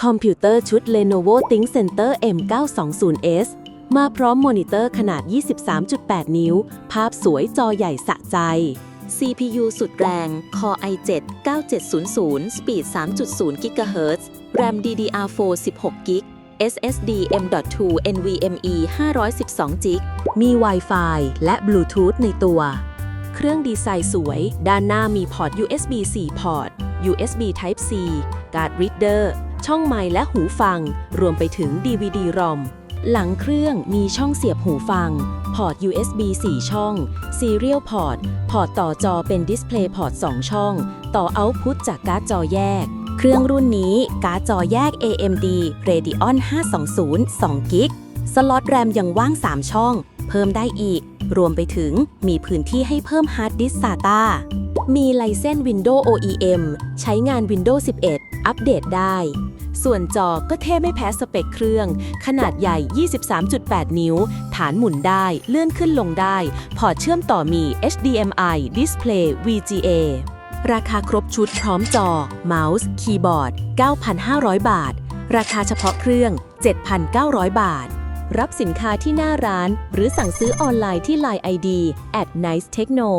คอมพิวเตอร์ชุด Lenovo ThinkCenter M920S มาพร้อมมอนิเตอร์ขนาด 23.8 นิ้ว ภาพสวยจอใหญ่สะใจ CPU สุดแรง Core i7 9700 Speed 3.0 GHz RAM DDR4 16 g b SSD M.2 NVMe 512 g b มี Wi-Fi และ Bluetooth ในตัว เครื่องดีไซน์สวย ด้านหน้ามีพอร์ต USB 4 พอร์ต USB Type C การ์ดรีดเดอร์ ช่องไมค์และหูฟัง รวมไปถึง DVD ROM หลังเครื่องมีช่องเสียบหูฟัง พอร์ต USB 4 ช่อง Serial Port พอร์ตต่อจอเป็น Display Port 2 ช่อง ต่อ Output จากการ์ดจอแยก เครื่องรุ่นนี้การ์ดจอแยก AMD Radeon 520 2 g b สล็อตแรมยังว่าง 3 ช่อง เพิ่มได้อีก รวมไปถึงมีพื้นที่ให้เพิ่มฮาร์ดดิสก์ SATA มีไลเซน Windows OEM ใช้งาน Windows 11 อัปเดตได้ ส่วนจอก็เท่ไม่แพ้สเปคเครื่อง ขนาดใหญ่ 23.8 นิ้ว ฐานหมุนได้เลื่อนขึ้นลงได้ พอเชื่อมต่อมี HDMI Display VGA ราคาครบชุดพร้อมจอ เมาส์ คีย์บอร์ด 9,500 บาท ราคาเฉพาะเครื่อง 7,900 บาท รับสินค้าที่หน้าร้าน หรือสั่งซื้อออนไลน์ที่ Line ID at nice techno